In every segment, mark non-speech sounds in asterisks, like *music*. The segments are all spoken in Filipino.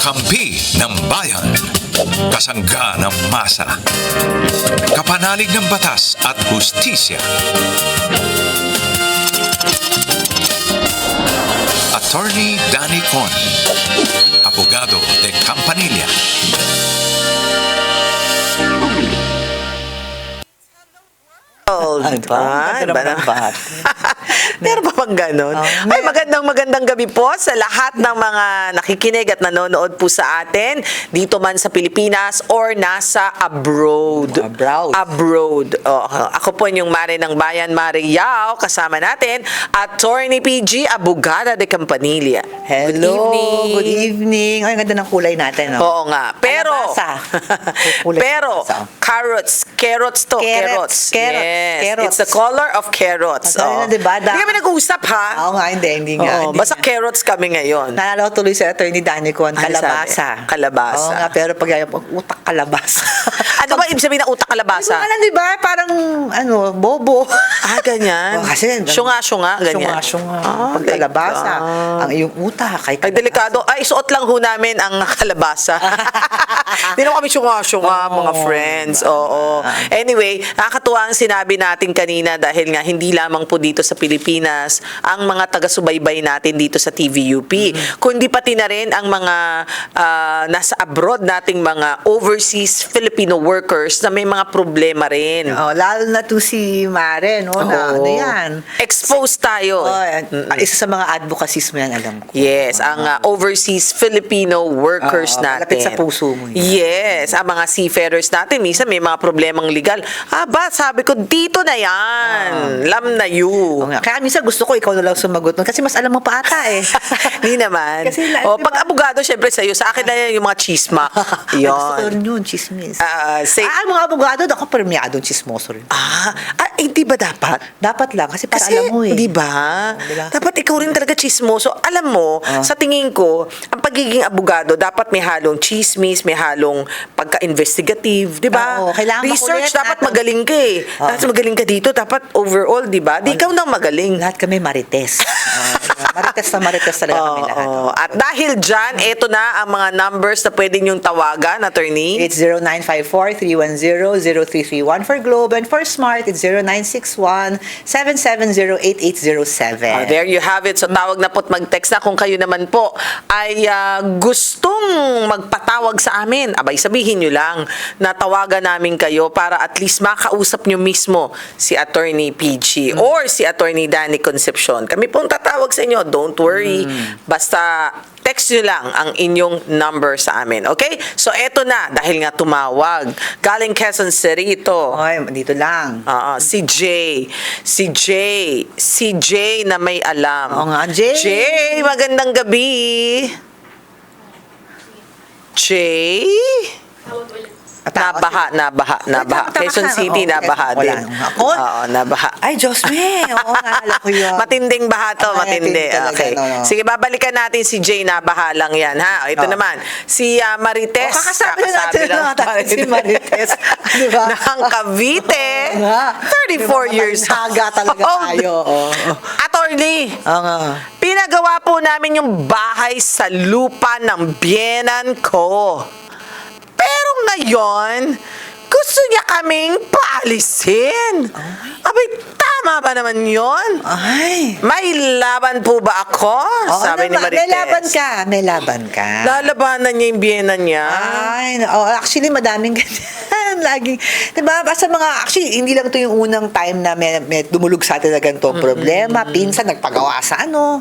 Kakampi ng bayan. Kasangga ng masa. Kapanalig ng batas at hustisya. Attorney Danny Con. Abogado de Campanilla. Ay, ba? Naman ang bahat. *laughs* Meron pa bang ganon? Oh, Ay, magandang magandang gabi po sa lahat ng mga nakikinig at nanonood po sa atin dito man sa Pilipinas or nasa abroad. Abroad. Abroad. Oh, ako po yung Mare ng Bayan, Mare Yao. Kasama natin, Attorney PG, Abogada de Campanilla. Hello, Good evening. good evening. Ay, ang ganda ng kulay natin, no? Oo nga. Pero. *laughs* Kulay pero, carrots. Carrots to. Carrots, Carrots. carrots, Yes. carrots. It's the color of carrots. Ang galing na, diba? Da- Hindi kami nag-uusap, ha? Oo nga, hindi, hindi nga. Oo, hindi basta nga. carrots kami ngayon. Naalala ko tuloy sa attorney Danny Con, Ano kalabasa. sabi? Kalabasa. Oo nga, pero pag utak kalabasa. *laughs* ano ba ibig sabihin ng utak Hindi ko kalabasa? alam, di ba? Parang, ano, bobo. Ah, ganyan. *laughs* Oh, kasi, Syunga-syunga, ganyan. Syunga-syunga. Ah, pag kalabasa, ang iyong utak ay Ay, delikado. Ay, suot lang ho namin ang *laughs* kalabasa. Hindi naman kami syunga-syunga, mga friends. Oo. Anyway, nakakatuwa ang sinabi natin kanina dahil nga hindi lamang po dito sa Pilipinas ang mga taga-subaybay natin dito sa TVUP, kundi pati na rin ang mga ah, nasa abroad nating mga overseas Filipino workers na may mga problema rin. Oh, lalo na to si Mare, no? Na, Oo. ano yan? Exposed tayo. Oh, isa sa mga advocacies mo yan, alam ko. Yes, ang uh, overseas Filipino workers Oo, natin. malapit sa puso mo yan. Yes, ang mga seafarers natin, minsan may mga problemang legal. Ah, ba, sabi ko, dito na yan. Lam na you. Nga. Kaya minsan gusto ko ikaw na lang sumagot nun kasi mas alam mo pa ata eh. *laughs* Hindi naman. Kasi la- oh, di ba? pag abogado, syempre sa'yo, sa akin na yan yung mga chisma. Ay, *laughs* gusto ko rin yun, chismis. Ah, say- ah, mga abogado, ako premiadong chismoso rin. Ah, ah, hindi ba dapat? Dapat lang, kasi para Kasi, alam mo eh. di ba? di ba? Dapat ikaw rin talaga chismoso. Alam mo, Ah. sa tingin ko, ang pagiging abogado, dapat may halong chismis, may halong pagka-investigative, di ba? Oo, kailangan Research, dapat natin. magaling ka eh. Oo. Dapat magaling ka dito, dapat overall, di ba? Di ikaw nang magaling. Lahat kami marites. *laughs* Ah, marites na marites talaga kami lahat. Oo. At dahil dyan, eto na ang mga numbers na pwede niyong tawagan, attorney. It's 0954-310-0331 for Globe and for Smart, it's 0961-770-8807. Ah, there you have it. So tawag na po't mag-text na kung kayo naman po ay ah, gustong magpatawag sa amin. Abay, sabihin nyo lang na tawagan namin kayo para at least makausap nyo mismo si Attorney PG or si Attorney Danny Concepcion. Kami pong tatawag sa inyo. Don't worry. Basta text nyo lang ang inyong number sa amin. Okay? So eto na, dahil nga tumawag. Galing Quezon City ito. Ay, dito lang. Oo, si Jay. Si Jay. Si Jay na may alam. Oo nga, Jay. Jay, magandang gabi. Jay? Atawag. Nabaha, nabaha, nabaha. tama, tama Quezon ka. City, Oo, nabaha Quezon. din. Ako? Oo, nabaha. Ay, Diyos me. *laughs* Oo nga, alam ko yun. Matinding baha to, Ay, matindi. matindi talaga, Okay. no, no. Sige, babalikan natin si Jay Nabaha lang yan, ha? O, Ito Oo. naman, si ah, Marites. Oh, kakasabi na natin lang natin si Marites. Di ba? *laughs* Ng Cavite. Oo nga. 34 years Haga talaga old. *laughs* tayo. Oo. Attorney, Oo nga. pinagawa po namin yung bahay sa lupa ng biyenan ko. Pero ngayon, gusto niya kaming paalisin. Abay, tama ba naman yon? Ay. May laban po ba ako? Oo Sabi ni naman, Marites. May laban ka. May laban ka. Lalabanan niya yung biyenan niya. Ay, na- oh, actually, madaming *laughs* ganyan. Laging, di ba, basta mga, actually, hindi lang ito yung unang time na may, may dumulog sa atin na ganitong problema. Pinsan, nagpagawa sa ano.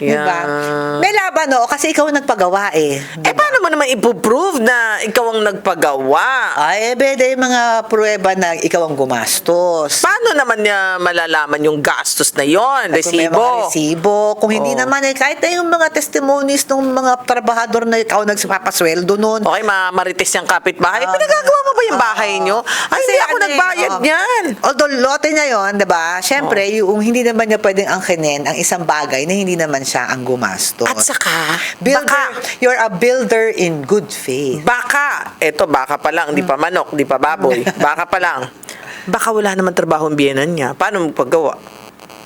Yeah. May laban, oo, kasi ikaw ang nagpagawa eh. Di Eh, paano mo naman ipoprove na ikaw ang nagpagawa? Ay, eh, bede, yung mga pruweba na ikaw ang gumastos. Paano naman niya malalaman yung gastos na yon? Kung may mga Resibo? resibo. Kung hindi Oo. naman eh, kahit na yung mga testimonies ng mga trabahador na ikaw nagpapasweldo noon. Okay, mga marites yung kapitbahay. Ah, Pinagagawa mo ba yung bahay nyo? Ay, hindi ako ano eh, nagbayad oo. niyan. Although lote niya yon, 'di ba? Syempre, yung hindi naman niya pwedeng angkinin ang isang bagay na hindi naman siya ang gumastos. At saka, builder, baka, you're a builder in good faith. baka, eto baka pa lang, di pa manok, di pa baboy, *laughs* baka pa lang. Baka wala naman trabaho ang biyenan niya. Paano mo paggawa?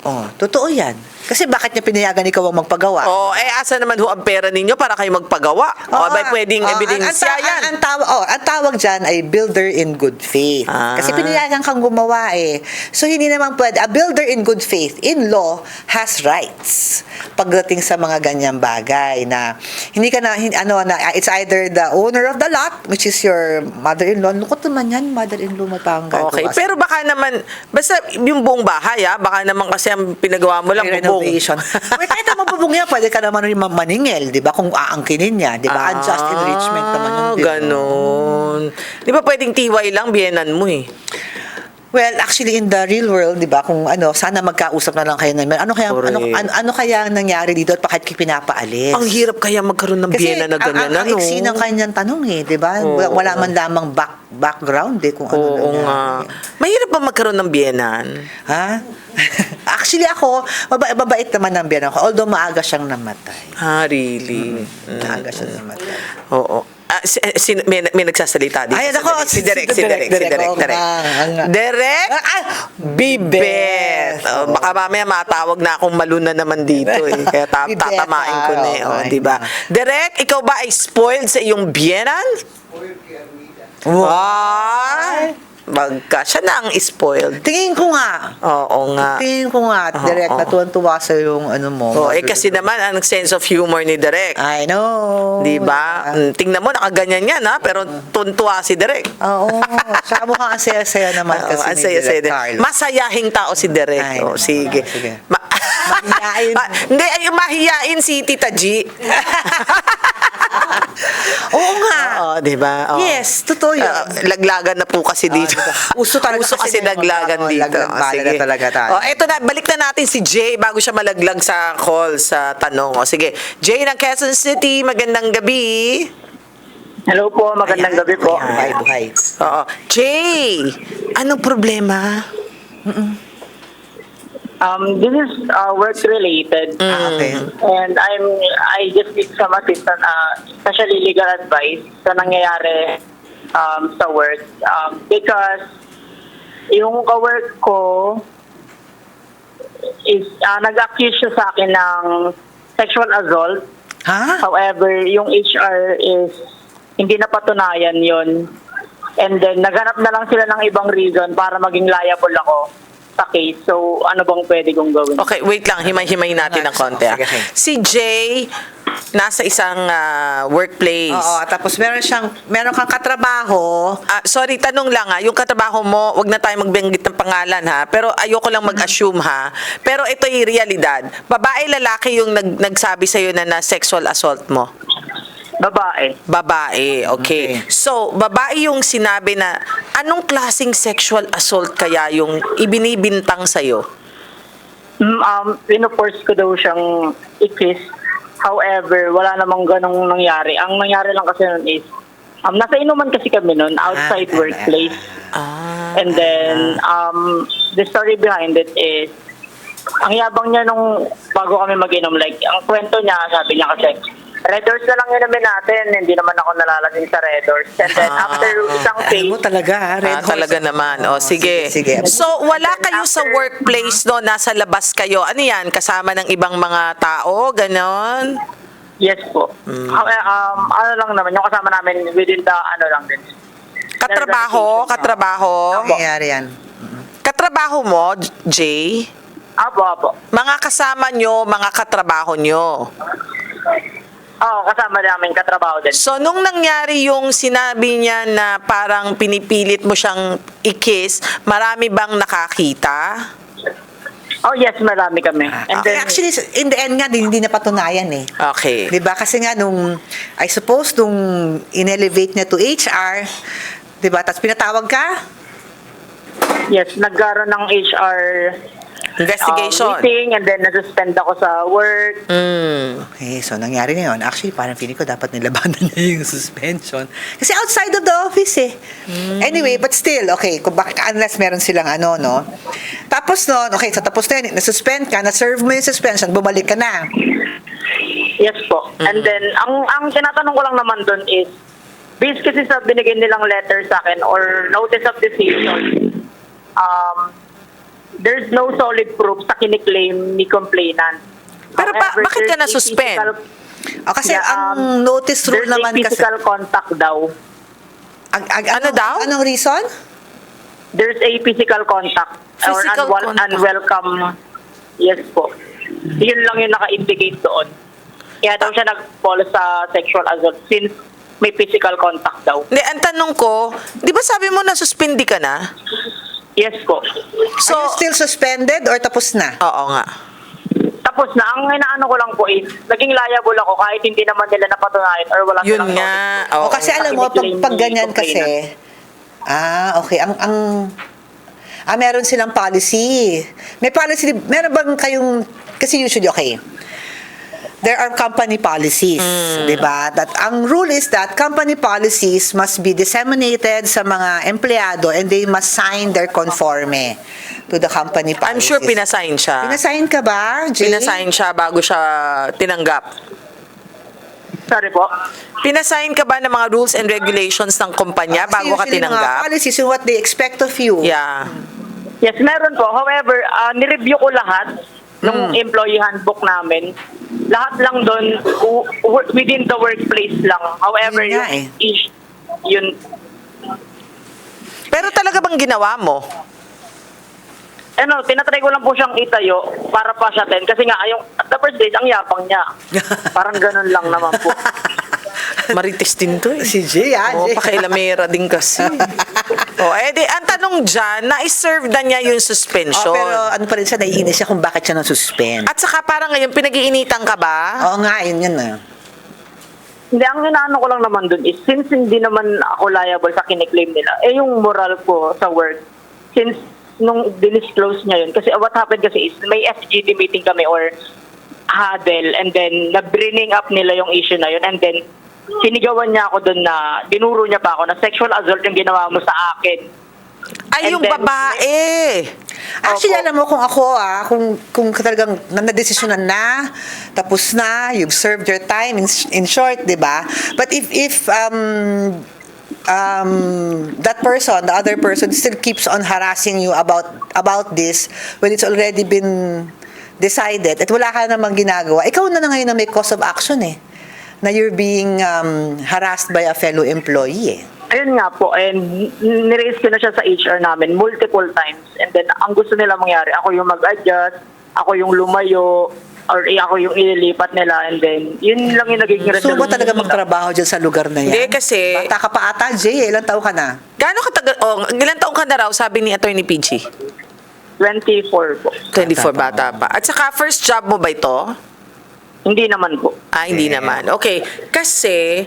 Oh, totoo 'yan. Kasi bakit niya pinayagan ikaw ang magpagawa? Oh, eh asa naman ho ang pera ninyo para kayo magpagawa? O Oo abay nga. pwedeng Oo, ebidensya ang, yan. Ang, ang, tawag, oh, ang tawag dyan ay builder in good faith. Ah. Kasi pinayagan kang gumawa eh. So, hindi naman pwede. A builder in good faith, in law, has rights pagdating sa mga ganyang bagay na hindi ka na, ano, na, it's either the owner of the lot, which is your mother-in-law. Lukot naman yan, mother-in-law gagawa. Okay, pero baka naman, basta yung buong bahay ah, baka naman kasi ang pinagawa mo lang May renovation. Well, *laughs* kahit naman bubong niya, pwede ka naman rin maningil, di ba? Kung aangkinin niya, di ba? Unjust enrichment naman yung Ah, di ba? ganon. Di ba pwedeng tiway lang, biyenan mo eh. Well, actually in the real world, 'di ba, kung ano, sana magkausap na lang kayo ng ano kaya Correct. ano, ano ano kaya ang nangyari dito at bakit kayo pinapaalis? Ang hirap kaya magkaroon ng Kasi biyena na ganyan, ang, ang, ano? iksi ng kanyang tanong eh, 'di ba? Oo. Wala man lamang back, background eh kung ano Oo nangyari. nga. Mahirap ba magkaroon ng biyenan? Ha? *laughs* actually ako, maba- mabait naman ang biyan ako, although maaga siyang namatay. Ah, really? Maaga siyang namatay. Oo. Ah, si, eh, si, may, may nagsasalita dito. Ay, si nako, Derek, si Derek, si Derek, si Derek, Derek, Ah, ah, Bibet. Oh, baka mamaya matawag na akong maluna naman dito eh. Kaya ta- tatamain ko na eh. ah, Oh, di ba? Derek, ikaw ba ay spoiled sa iyong biyenan? Ay, magka. Siya na ang spoiled. Tingin ko nga. Oo nga. Tingin ko nga, Oo, direct, oo. natuwan-tuwa sa yung ano mo. Oh, eh kasi naman ang sense of humor ni Derek. I know. Di ba? Mm, Tingnan mo, nakaganyan yan ha, pero tuntua si Derek. Oo. *laughs* Tsaka mukhang ang saya-saya naman Oo, kasi ang ni saya, saya Direk din. Carlo. Masayahing tao si. Ay, oh, naku, sige. sige. Ma- *laughs* Mahiyain. Ma- Hindi, ay, mahiyain si Tita G. *laughs* Oo nga. Oo, di ba? Oo. Yes, totoo yun. Ah, laglagan na po kasi dito. diba? Uso talaga Uso kasi kasi ngayon, laglagan oo, dito. laglag Oh, bala sige. na talaga tayo. Oh, eto na, balik na natin si Jay bago siya malaglag sa call sa tanong. O sige, Jay ng Quezon City, magandang gabi. Hello po, magandang Ayan. gabi po. Buhay, buhay. Oo. Jay, anong problema? Um, this is uh, work related. Ah, okay. And I'm I just need some assistance, uh, especially legal advice sa nangyayari um, sa work. Um, because yung ka-work ko is uh, nag-accuse siya sa akin ng sexual assault. Ha? However, yung HR is hindi napatunayan yon And then, naghanap na lang sila ng ibang reason para maging liable ako sa case. So, ano bang pwede kong gawin? Okay, wait lang. Himay-himay natin ng konti. ah. Sige. Si Jay, nasa isang ah, workplace. Oo, tapos meron siyang, meron kang katrabaho. Ah, sorry, tanong lang ha. Yung katrabaho mo, wag na tayo magbanggit ng pangalan ha. Pero ayoko lang mag-assume ha. Pero ito yung realidad. Babae, lalaki yung nag, nagsabi sa'yo na na sexual assault mo. Babae. Babae, okay. Okay. So, babae yung sinabi na, anong klasing sexual assault kaya yung ibinibintang sa'yo? Mm, um, pinuforce ko daw siyang i-kiss. However, wala namang ganong nangyari. Ang nangyari lang kasi nun is, um, nasa inuman kasi kami nun, outside Ah, workplace. Ah, And then, um, the story behind it is, ang yabang niya nung bago kami mag-inom, like, ang kwento niya, sabi niya kasi, Red Doors na lang inumin natin, hindi naman ako nalalasing sa Red Doors. And then, Ah. after isang Alam phase, mo talaga, ha? Red Ah, horse. talaga naman. O, Oo, sige. sige, sige. So, wala kayo sa After- workplace, no? Nasa labas kayo. Ano yan? Kasama ng ibang mga tao? Ganon? yes po. Hmm. Ah, eh, um, ano lang naman, yung kasama namin within the, ano lang din. Katrabaho? Katrabaho? Ang nangyayari yan. Katrabaho mo, J- Jay? Apo, apo. Mga kasama nyo, mga katrabaho nyo. Oo, kasama namin, katrabaho din. So, nung nangyari yung sinabi niya na parang pinipilit mo siyang i-kiss, marami bang nakakita? Oh, yes, marami kami. And Okay, then, actually, in the end nga, din, hindi napatunayan eh. Okay. Di ba? Kasi nga nung, I suppose, nung in-elevate niya to HR, di ba? Tapos pinatawag ka? yes, nagkaroon ng HR Investigation. um, meeting and then nasuspend ako sa work. Mm. Okay, so nangyari na yun. Actually, parang feeling ko dapat nilabanan *laughs* niya yung suspension. Kasi outside of the office eh. Anyway, but still, okay, kung bakit, unless meron silang ano, no? Tapos nun, okay, so tapos na yun, nasuspend ka, na-serve mo yung suspension, bumalik ka na. Yes po. And then, ang ang tinatanong ko lang naman doon is, based kasi sa binigay nilang letter sa akin or notice of decision, um, there's no solid proof sa kiniklaim ni complainant. Pero ba- However, bakit ka there's a na-suspend? physical- Ah, kasi Yeah, ang um, notice rule there's a naman kasi... physical contact daw. Ag- ag- Ano anong- daw? Anong reason? There's a physical contact Physical or unwel- contact. unwelcome. Yes po. Yun lang yung naka-indicate doon. Kaya daw siya nag-fall sa sexual assault since may physical contact daw. Hindi, ang tanong ko, di ba sabi mo na suspindi ka na? Yes po. So, Are you still suspended or tapos na? oo nga. Tapos na, ang inaano ko lang po is, naging liable ako kahit hindi naman nila napatunayan or wala Yun silang nga. notice. Oo. o kasi alam mo, pag, pag ganyan kasi, ah, okay, ang, ang, ah, meron silang policy. May policy, meron bang kayong, kasi usually, okay, there are company policies, Hmm. di ba? That ang rule is that company policies must be disseminated sa mga empleyado and they must sign their conforme to the company policies. I'm sure pinasign siya. Pinasign ka ba, Jay? Pinasign siya bago siya tinanggap. Sorry po. Pinasign ka ba ng mga rules and regulations ng kumpanya Kasi bago ka usually mga tinanggap? policies and what they expect of you. Yeah. Yes, meron po. However, uh, nireview ko lahat ng employee handbook namin. Lahat lang doon within the workplace lang. However, Yun yung eh. is- yun Pero talaga bang ginawa mo? Ano, tinatry ko lang po siyang itayo para pa siya ten. Kasi nga, yung, at the first date, ang yapang niya. *laughs* Parang ganun lang naman po. *laughs* Marites din to eh. Si Jay, ah, Oo, Jay. pakailamera din kasi. *laughs* o, eh di, ang tanong dyan, na-serve na niya yung suspension. Oh, pero ano pa rin siya, naiinis siya kung bakit siya nang-suspend. At saka parang ngayon, pinag-iinitan ka ba? Oo nga, yun yun na. Hindi, ang inaano ko lang naman dun is, since hindi naman ako liable sa kiniklaim nila, eh yung moral ko sa work, since nung dinisclose niya yun, kasi what happened kasi is, may FGD meeting kami or huddle, and then na-bringing up nila yung issue na yun, and then sinigawan niya ako dun na, dinuro niya pa ako na sexual assault yung ginawa mo sa akin. Ay, And yung then, babae. Actually, Opo. alam mo kung ako ah, kung, kung talagang na- nadesisyonan na, tapos na, you've served your time, in, in short, di ba? But if, if um, um, that person, the other person, still keeps on harassing you about about this when it's already been decided at wala ka namang ginagawa, ikaw na na ngayon na may cause of action eh na you're being um, harassed by a fellow employee eh. Ayun nga po, and niraise ko na siya sa HR namin multiple times. And then, ang gusto nila mangyari, ako yung mag-adjust, ako yung lumayo, or eh, ako yung ililipat nila, and then, yun lang yung naging Gusto mo ba talaga magtrabaho dyan sa lugar na yan? Hindi, kasi- Bata ka pa ata, Jay. eh. Ilang taon ka na? Gaano katagal, oh, ilang taong ka na raw, sabi ni Attorney PG? 24 po. 24 Bata bata pa. At saka, first job mo ba ito? Hindi naman po. Ah, hindi Yeah. naman. Okay. Kasi,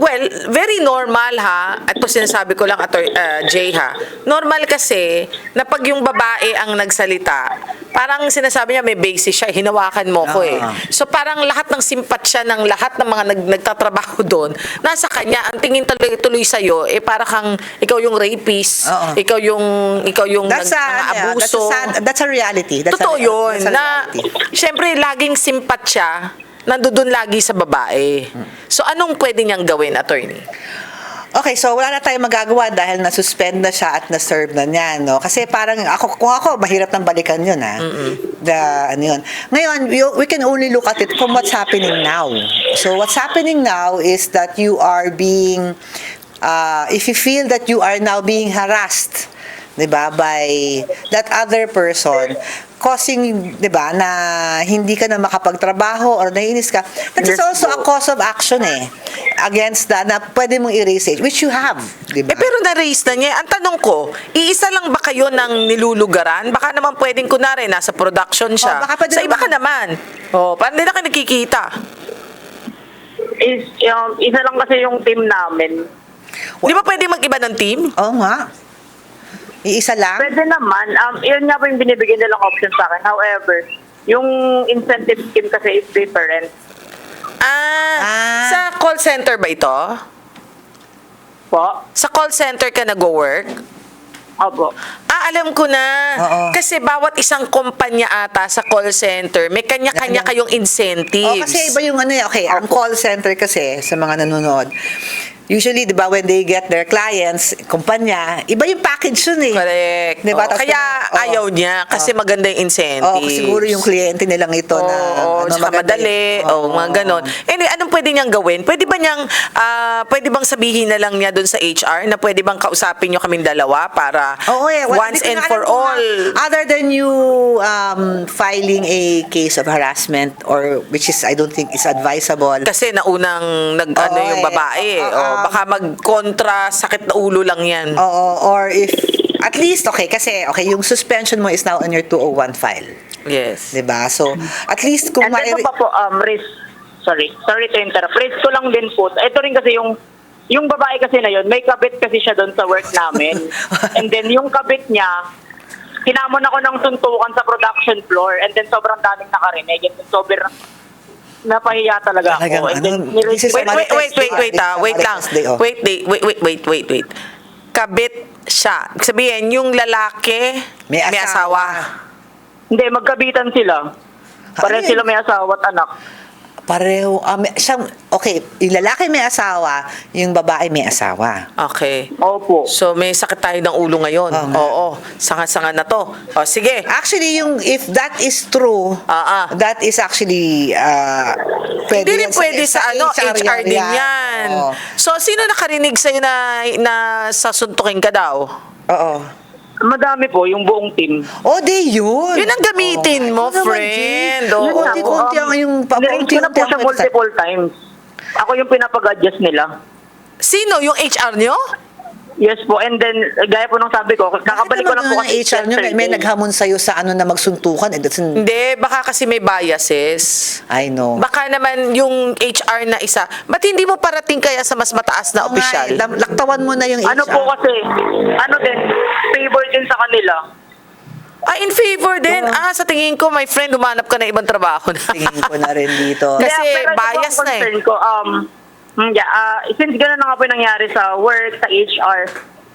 well, very normal ha. At po sinasabi ko lang, ato, uh, Jay ha. Normal kasi, na pag yung babae ang nagsalita, parang sinasabi niya may basis siya, hinawakan mo ko eh. Ah. So parang lahat ng simpatsya ng lahat ng mga nag, nagtatrabaho doon, nasa kanya. Ang tingin tuloy-tuloy sa'yo, eh para kang ikaw yung rapist, Oo. ikaw yung, ikaw yung That's nag, a, mga ano, that's a, abuso. sad- that's a reality. That's Totoo a, yun. that's a Na, reality. syempre, laging simpat siya, nandoon lagi sa babae. So, anong pwede niyang gawin, attorney? Okay, so wala na tayong magagawa dahil na-suspend na siya at na-serve na niya, no? Kasi parang ako, kung ako, mahirap ng balikan yun, ha? The, ano yun. Ngayon, we can only look at it from what's happening now. So what's happening now is that you are being, uh, if you feel that you are now being harassed, 'di ba, by that other person causing, 'di ba, na hindi ka na makapagtrabaho or nainis ka. That is also a cause of action eh against that na pwede mong erase it, which you have, 'di ba? Eh, pero na-raise na niya. Ang tanong ko, iisa lang ba kayo ng nilulugaran? Baka naman pwedeng kunwari, nasa production siya. Oh, baka pwede Sa iba ka naman- naman. Oh, parang hindi na kayo nakikita. Is, um, isa lang kasi yung team namin. Di ba pwede mag-iba ng team? Oo nga. Iisa lang? Pwede naman. Um, yun nga po yung binibigyan nilang option sa akin. However, yung incentive scheme kasi is different. Ah, Ah. sa call center ba ito? Po? Sa call center ka nag-work? Opo. Ah, alam ko na. Oo. Kasi bawat isang kumpanya ata sa call center, may kanya-kanya Ano? kayong incentives. Oh, kasi iba yung ano eh, okay, ang call center kasi sa mga nanonood. Usually, di ba, when they get their clients, kumpanya, iba yung package yun eh. Correct. Di ba? Tapos Kaya oo. ayaw niya kasi Oo. maganda yung incentive. Oo, siguro yung kliyente nilang ito na Oo, ano, madali, yun. o mga ganon. Anyway, anong pwede niyang gawin? Pwede ba niyang, ah, pwede bang sabihin na lang niya doon sa HR na pwede bang kausapin niyo kaming dalawa para Oo eh. Well, once and na for all, ah, Other than you um, filing a case of harassment or which is I don't think is advisable. kasi naunang nag ano Oo yung eh. babae, Oo, o um, baka mag-kontra sakit na ulo lang yan. Oo, or if at least okay kasi okay yung suspension mo is now on your 201 file. Yes. 'Di ba? So at least kung And then mai- pa po, um, risk, sorry, sorry to interrupt. Risk ko lang din po. Ito rin kasi yung, yung babae kasi na yun, may kabit kasi siya doon sa work namin. *laughs* and then yung kabit niya, hinamon ako ng suntukan sa production floor and then sobrang daming nakarinig. And then sobrang napahiya talaga Talagang ako. And then, ano, this is Wait, wait, wait, wait, wait, ah. Wait lang. Day, oh. Wait, wait, wait, wait, wait, wait, wait. Kabit siya. Sabihin, yung lalaki May may asawa. asawa. Hindi, magkabitan sila. Pareho Ano yun? sila may asawa at anak. Pareho ah, may- siyang okay, yung lalaki may asawa, yung babae may asawa. Okay. Opo. So may sakit tayo ng ulo ngayon. Oo nga. Oo. Sanga-sanga na to. O sige. Actually, yung if that is true, Ah, ah. that is actually uh, pwede Hindi rin yan pwede sa, ano, HR, din yan. Oo. So, sino nakarinig sa'yo na, na sasuntukin ka daw? Oo. Madami po, yung buong team. Oh, di yun. Yun ang gamitin mo, naman, friend. Oo. Yun nga, Konti-konti ang yung ko na papunti-unti po siya ang multiple times. Ako yung pinapag-adjust nila. Sino? Yung HR nyo? Yes po, and then, gaya po nung sabi ko, kakabalik ko lang po kasi HR nyo, may, may naghamon sa'yo sa ano na magsuntukan. It doesn't, Hindi, baka kasi may biases. I know. Baka naman yung HR na isa, ba't hindi mo parating kaya sa mas mataas na Oo nga, opisyal? eh, lam- laktawan mo na yung HR. Ano po kasi, ano din, favor din sa kanila. Ah, in favor din. Ah, sa tingin ko, my friend, humanap ka na ibang trabaho na. Tingin ko na rin dito. *laughs* Kasi Kaya, pero ito po ang bias na eh. concern ko, um, mm, yeah, ah, since gano'n na nga po yung nangyari sa work, sa HR,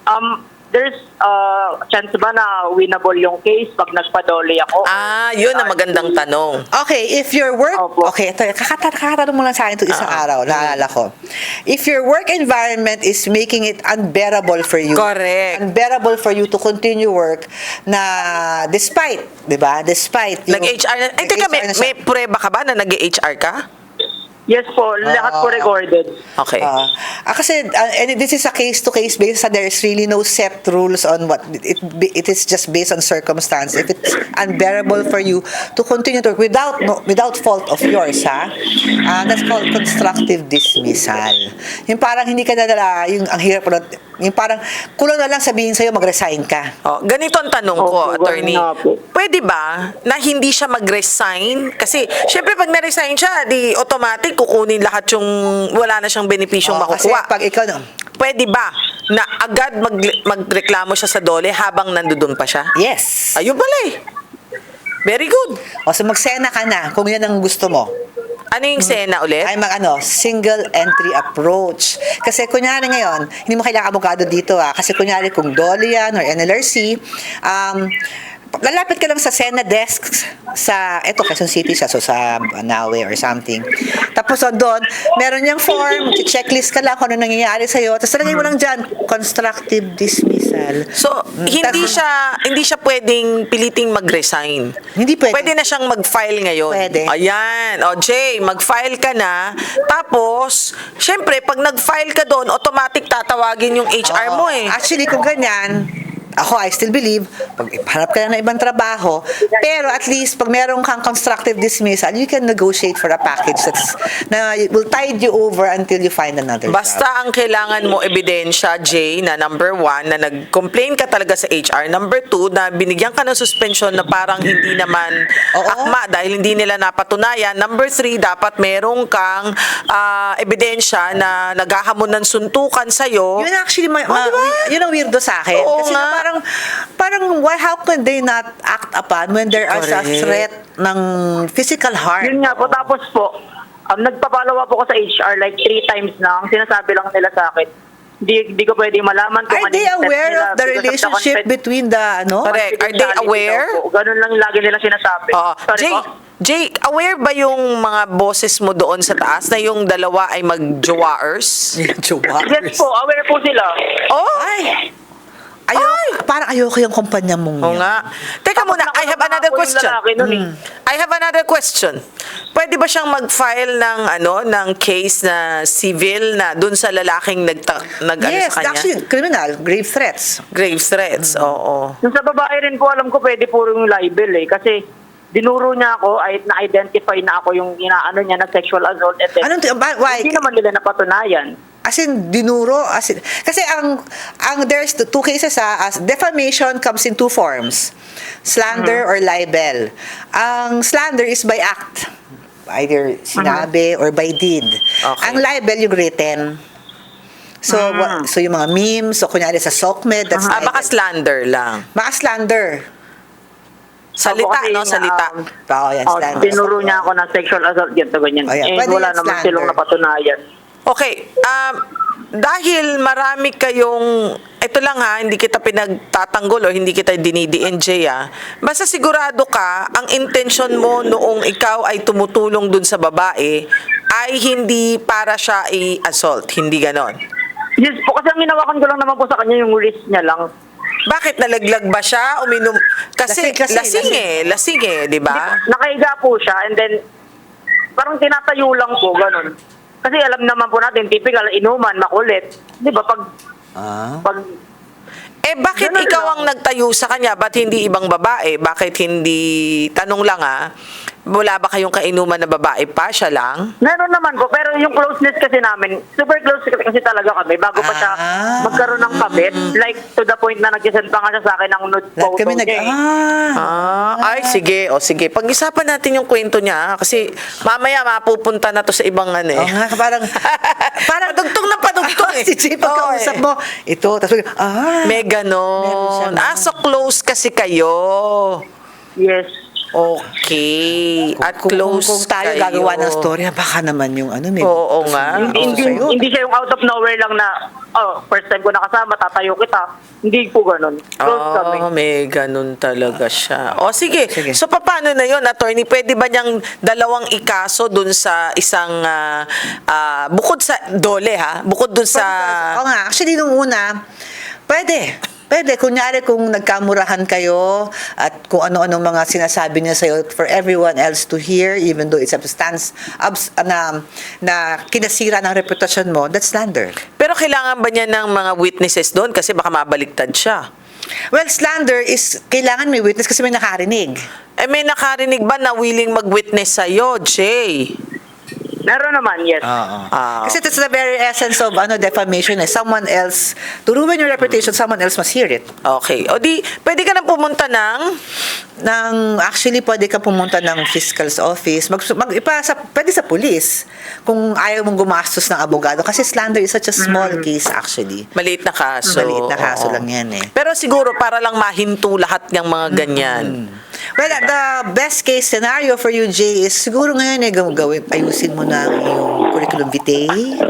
um, there's uh, chance ba na winnable yung case pag nagpadoli ako? Ah, yun ang magandang tanong. Okay, if your work, Opo. okay, ito, kakata- kakatanong mo lang sa akin ito isang Ah. araw, naalala ko. If your work environment is making it unbearable for you, Correct. unbearable for you to continue work na despite, di ba, despite yung- Nag-HR na. Eh, teka, may, HR na siya. may prueba ka ba na nag-HR ka? Yes po, lahat po Ah. recorded. Okay. Ah, ah, kasi uh, and this is a case to case basis so there's really no set rules on what it be- it is just based on circumstance if it's unbearable for you to continue to work without no, without fault of yours ha Ah, that's called constructive dismissal yung parang hindi ka na yung ang hirap nun, yung parang kulang na lang sabihin sa'yo mag-resign ka Oh, ganito ang tanong ko, Opo, attorney. ganun nga po. Pwede ba na hindi siya mag-resign? Kasi, syempre, pag na-resign siya, di automatic kukunin lahat yung wala na siyang benepisyong Oh, kasi makukuha. pag ikaw no, Pwede ba na agad mag magreklamo siya sa dole habang nandoon pa siya? yes Ayun pala eh. Very good. o so magsena ka na kung yan ang gusto mo Ano yung sena ulit? ay mag ano, single entry approach. Kasi kunyari ngayon, hindi mo kailangan abogado dito ah. Kasi kunyari kung Dolly yan or NLRC, um, lalapit ka lang sa Sena desk sa, eto, Quezon City siya, so sa Nawe or something. Tapos on doon, meron niyang form, checklist ka lang kung ano nangyayari sa'yo. Tapos talagay mo lang dyan, constructive dismissal. So, hindi tas- siya hindi siya pwedeng piliting mag-resign. Hindi pwede. na siyang mag-file ngayon. Pwede. Ayan. O, Jay, mag-file ka na. Tapos, syempre, pag nag-file ka doon, automatic tatawagin yung HR mo Oo. eh. Actually, kung ganyan, ako, I still believe, pag hanap ka na ng ibang trabaho, pero at least, pag meron kang constructive dismissal, you can negotiate for a package that's, na will tide you over until you find another Basta job. ang kailangan mo ebidensya, Jay, na number one, na nag-complain ka talaga sa HR. Number two, na binigyan ka ng suspension na parang hindi naman Oo. akma dahil hindi nila napatunayan. Number three, dapat merong kang ah, ebidensya na naghahamon ng suntukan sa'yo. Yun actually, ma- Oh, ma- diba? yun ang weirdo sa akin. Oo Kasi nga. na parang, parang, why, how can they not act upon when there is a threat ng physical harm? Yun nga po, tapos po, um, nagpapalaw po ko sa HR like three times na. Ang sinasabi lang nila sa akin, di, di ko pwede malaman kung Are ano they yung steps aware nila of the because relationship confid- between the, ano? Correct. Are they confidentiality aware? daw po. Ganun lang lagi nila sinasabi. Oo. Sorry Jay, po. Jay, aware ba yung mga bosses mo doon sa taas na yung dalawa ay mag-jowaers? *laughs* Yes po, aware po sila. Oh! Ay! Ayaw, parang ayoko yung kumpanya mong Oo yun. nga. Teka Tapos muna, I have another yung question. lalaki nun eh. I have another question. Pwede ba siyang mag-file ng ano ng case na civil na dun sa lalaking nagta, nag ano Yes, sa kanya? actually, criminal, grave threats. grave threats. Oo. Yung sa babae rin po, alam ko pwede po yung libel eh. Kasi dinuro niya ako ay na-identify na ako yung inaano niya na sexual assault. And then, Anong, ti- ba- why? hindi naman nila napatunayan. As in, dinuro, as in, kasi ang, ang there's the two cases ha, as defamation comes in two forms. Slander or libel. Ang slander is by act. Either sinabi or by deed. Okay. Ang libel yung written. So, wa- so yung mga memes, so kunyari sa SOCMED, that's Ah, baka libel. slander lang. Baka slander. Salita, kasi no? yung, Salita. um, Oo, yan, Oh, slander. dinuro niya ako ng sexual assault, ganito, ganyan. Oh, yeah. Eh, Pwede wala naman slander. silang napatunayan. Okay, um, dahil marami kayong, ito lang ha, hindi kita pinagtatanggol o hindi kita dinidienj ah. Basta sigurado ka, ang intention mo noong ikaw ay tumutulong dun sa babae ay hindi para siya i-assault, hindi ganon. Yes po, kasi ang ginawakan ko lang naman po sa kanya yung wrist niya lang. Bakit nalaglag ba siya? Uminom? Kasi Lasing, kasi, lasing, lasing. eh, lasing eh, di ba? Nakahiga po siya and then parang tinatayo lang po, ganun. Kasi alam naman po natin, typical, inuman, makulit. Di ba, pag, Ah. pag Eh bakit Ganun ikaw lang. ang nagtayo sa kanya? Ba't hindi ibang babae? Bakit hindi, tanong lang ah, wala ba kayong kainuman na babae pa? Siya lang? Meron naman po, pero yung closeness kasi namin, super close kasi, kasi talaga kami bago pa siya Ah. magkaroon ng kabit. Like, to the point na nag-send pa nga siya sa akin ng nude Lahat photo kami nag... niya eh. Ah. Ah, ay sige, o sige. Pag-isapan natin yung kwento niya ah, kasi mamaya mapupunta na to sa ibang ano eh. Oo nga, parang... *laughs* parang padugtong na padugtong eh. si Jay, pagkausap Oo, mo, ito, tapos, ah. May Meron siya, ganon. no? Ah, so close kasi kayo. Yes. Okay. At kung, close kung, kung tayo kayo. gagawa ng story, baka naman yung ano, may... Oo nga. Hindi, Hindi, hindi, hindi siya yung out of nowhere lang na, oh, first time ko nakasama, tatayo kita. Hindi po ganun. Close kami. Oh, may ganun talaga siya. O sige. Sige. So paano na 'yon, attorney? Pwede ba niyang dalawang ikaso dun sa isang ah, ah, bukod sa dole ha? Bukod dun sa Oo nga, actually, nung una, pwede. Pwede. Kunyari kung nagkamurahan kayo at kung ano-ano mga sinasabi niya sa'yo for everyone else to hear, even though it's substance abs, na, na kinasira ng reputasyon mo, that's slander. Pero kailangan ba niya ng mga witnesses doon kasi baka mabaliktad siya? Well, slander is, kailangan may witness kasi may nakarinig. Eh may nakarinig ba na willing mag-witness sa Jay? Meron naman, yes. Ah, Kasi that's the very essence of ano defamation eh. Someone else, to ruin your reputation, someone else must hear it. okay. O di, pwede ka na pumunta ng Nang actually pwede ka pumunta ng fiscal's office, mag, mag ipa sa, pwede sa police kung ayaw mong gumastos ng abogado kasi slander is such a small case actually. maliit na kaso. Maliit na kaso Oo. lang yan eh. Pero siguro para lang mahinto lahat ng mga ganyan. Well, the best case scenario for you, Jay, is siguro ngayon eh, gaw- gawin, ayusin mo na ang iyong curriculum vitae.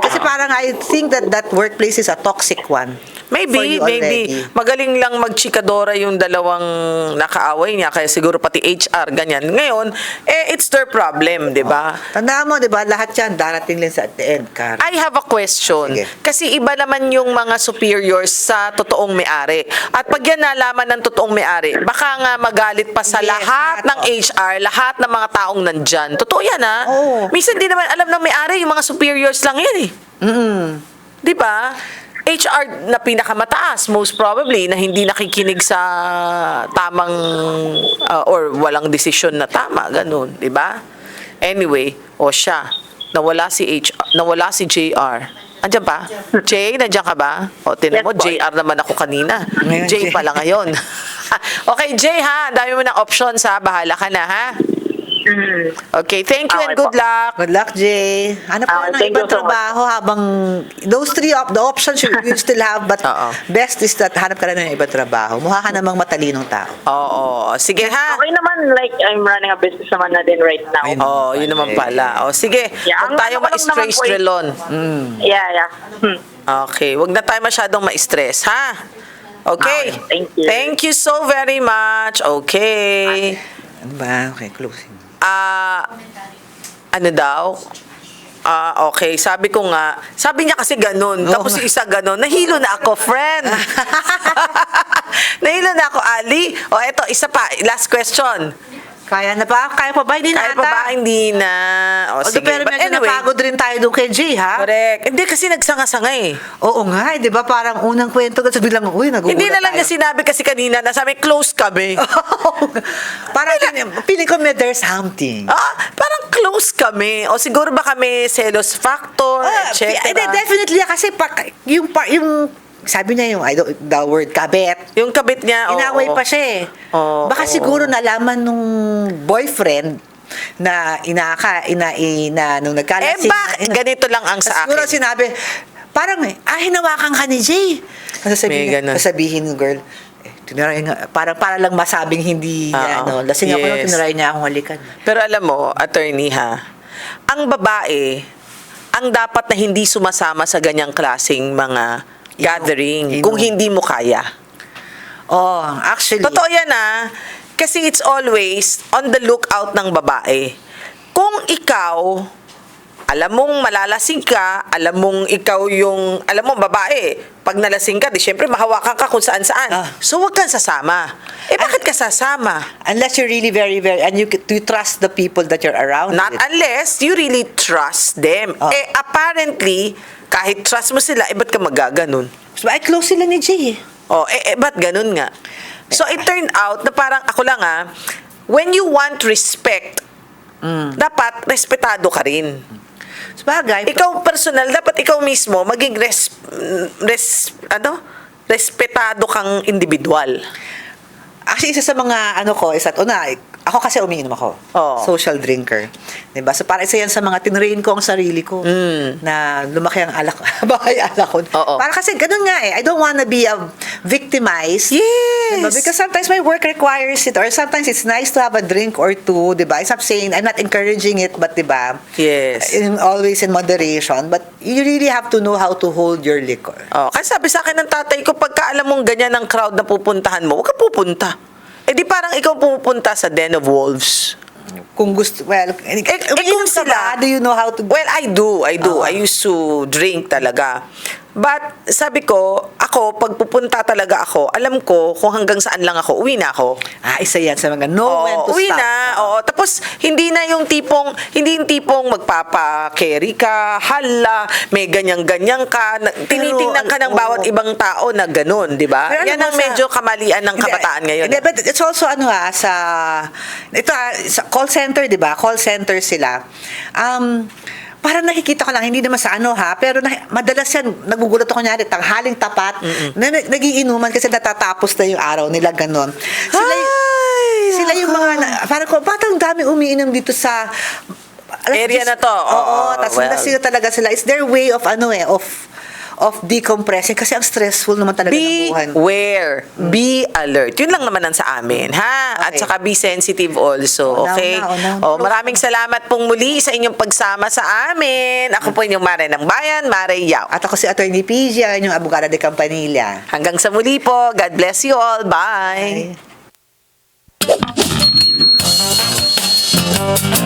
Kasi parang I think that that workplace is a toxic one. Maybe, maybe. already. Magaling lang magchikadora yung dalawang nakaaway niya, kaya siguro pati HR, ganyan. Ngayon, eh, it's their problem, di ba? Tandaan mo, di ba, lahat yan darating din sa at the end, Kar. I have a question. Sige. Kasi iba naman yung mga superiors sa totoong may-ari. At pag yan nalaman ng totoong may-ari, baka nga magalit pa sa Yes, lahat ng oh. HR, lahat ng mga taong nandyan. Totoo yan, ha? Oo. Minsan di naman alam ng may-ari, yung mga superiors lang yan, eh. Di ba? HR na pinakamataas, most probably, na hindi nakikinig sa tamang uh, or walang desisyon na tama, ganun, di ba? Anyway, o siya, nawala si HR, nawala si JR. Andiyan pa? Jay, nandiyan ka ba? O, tinan Yes mo, po. JR naman ako kanina. Ngayon, Jay pala ngayon. *laughs* okay, Jay ha, dami mo ng options ha, bahala ka na ha. Mm. Okay, thank you and Okay good po. luck. Good luck, Jay. Hanap ka Okay, ng ibang so much. trabaho habang those three op the options you, you *laughs* still have but best is that hanap ka na ng ibang trabaho. Mukha ka namang matalinong tao. Oo, sige ha. Okay naman, like, I'm running a business naman na din right now. Ayun. Oh, yun naman pala. O sige, Yeah, huwag ang tayo ano ko lang naman ma-stress po eh. relon. Yeah, yeah. Hmm. Okay, wag na tayo masyadong ma-stress, ha? Okay. Okay, thank you. Thank you so very much. Okay. Ano ba? Okay, closing. Ah, ano daw? Ah, okay. Sabi ko nga, sabi niya kasi ganun. Oo Tapos nga. yung isa ganun. Nahilo na ako, friend. *laughs* *laughs* Nahilo na ako, Ali. O, eto, isa pa. Last question. Kaya na ba? Kaya pa ba? Hindi Kaya na pa ata. ba? Hindi na. O, Although, sige. pero But medyo anyway, napagod rin tayo doon kay Jay, ha? Correct. Hindi kasi nagsanga-sanga eh. Oo nga, eh, di ba? Parang unang kwento, kasi bilang, uy, nagugulat Hindi na lang tayo. niya sinabi kasi kanina na sabi, close kami. *laughs* parang feeling, feeling ko may there's something. ah, parang close kami. O siguro ba kami selos factor, Ah, etc. hindi, definitely kasi pa, yung, pa, yung, sabi niya yung, I don't, the word kabet, Yung kabit niya, oo. inaway pa siya eh. Oo, Baka oo. siguro nalaman nung boyfriend na inaka, ina, ina, nung Eh, nagkalasing. bakit? Ganito lang ang sa Siguro akin. sinabi, parang, ah, hinawakan ka ni Jay. Sasabihin, May ganun. sasabihin ng girl, eh, tinaray nga, parang para lang masabing hindi, Oo. ano, lasing ako nung Yes. tinaray niya akong halikan. Pero alam mo, attorney ha, ang babae, ang dapat na hindi sumasama sa ganyang klaseng mga gathering Inom. kung hindi mo kaya. Oh, actually. Totoo yan ah. Kasi it's always on the lookout ng babae. Kung ikaw, alam mong malalasing ka, alam mong ikaw yung, alam mo babae, pag nalasing ka, di syempre mahawakan ka kung saan saan. Ah. So wag kang sasama. Eh bakit ka sasama? Unless you're really very, very, and you, you trust the people that you're around Not with. unless you really trust them. Oh. Eh, apparently, kahit trust mo sila, eh, ba't ka magaganon? So, ay, close sila ni Jay eh. Oh, eh, eh, ba't ganun nga? So, it turned out na parang, ako lang ah, when you want respect, dapat respetado ka rin. Sabagay. Ikaw personal, dapat ikaw mismo maging res, res, ano? respetado kang individual. Actually, isa sa mga ano ko, isa, una, ako kasi umiinom ako. Oo. Social drinker. Diba? So, para isa yan sa mga tinrain ko ang sarili ko. Mm. Na lumaki ang alak, *laughs* bahay alak ko. Oo. Para kasi ganun nga eh. I don't wanna be a victimized. Yes! Diba? Because sometimes my work requires it or sometimes it's nice to have a drink or two, diba? I'm not saying, I'm not encouraging it, but diba? Yes. In, always in moderation. But you really have to know how to hold your liquor. Oh, kasi sabi sa akin ng tatay ko, pagka alam mong ganyan ang crowd na pupuntahan mo, huwag ka pupunta. Eh di parang ikaw pupunta sa Den of Wolves. Kung gusto, well, eh, eh, kung ka sila- ba? Do you know how to Well, I do. I do. Oo. I used to drink talaga. But sabi ko, ako, pag pupunta talaga ako, alam ko kung hanggang saan lang ako, uwi na ako. Ah, isa yan sa mga when Oo, to uwi stop. na. Oo. Tapos, hindi na yung tipong, hindi yung tipong magpapa-carry ka, hala, may ganyan-ganyan ka. na- Tinitingnan ka ng oo. bawat ibang tao na ganun, di ba? Pero alam Yan ang sa- medyo kamalian ng kabataan ngayon. Hindi, but it's also ano ah, sa, ito ah, sa call center, di ba? Call center sila. Um, parang nakikita ko lang, hindi naman sa ano ha, pero na, madalas yan, nagugulat ako nyari, tanghaling tapat, na, na, nagiinuman kasi natatapos na yung araw nila, ganon. Sila, Ay, sila yung mga, na, parang ko, ba't ang dami umiinom dito sa, alas Area dis- na to? Oo, Oo, tapos well. well. talaga sila. It's their way of ano eh, of of decompressing kasi ang stressful naman talaga ng Be buhay. aware. Be alert. Yun lang naman ang sa amin, ha? At Okay. saka be sensitive also, okay? now, now. Oh, maraming salamat pong muli sa inyong pagsama sa amin. Ako po inyong Mare ng Bayan, Mare Yao. At ako si Attorney ang inyong abogada de Campanilla. Hanggang sa muli po. God bless you all. Bye. Bye.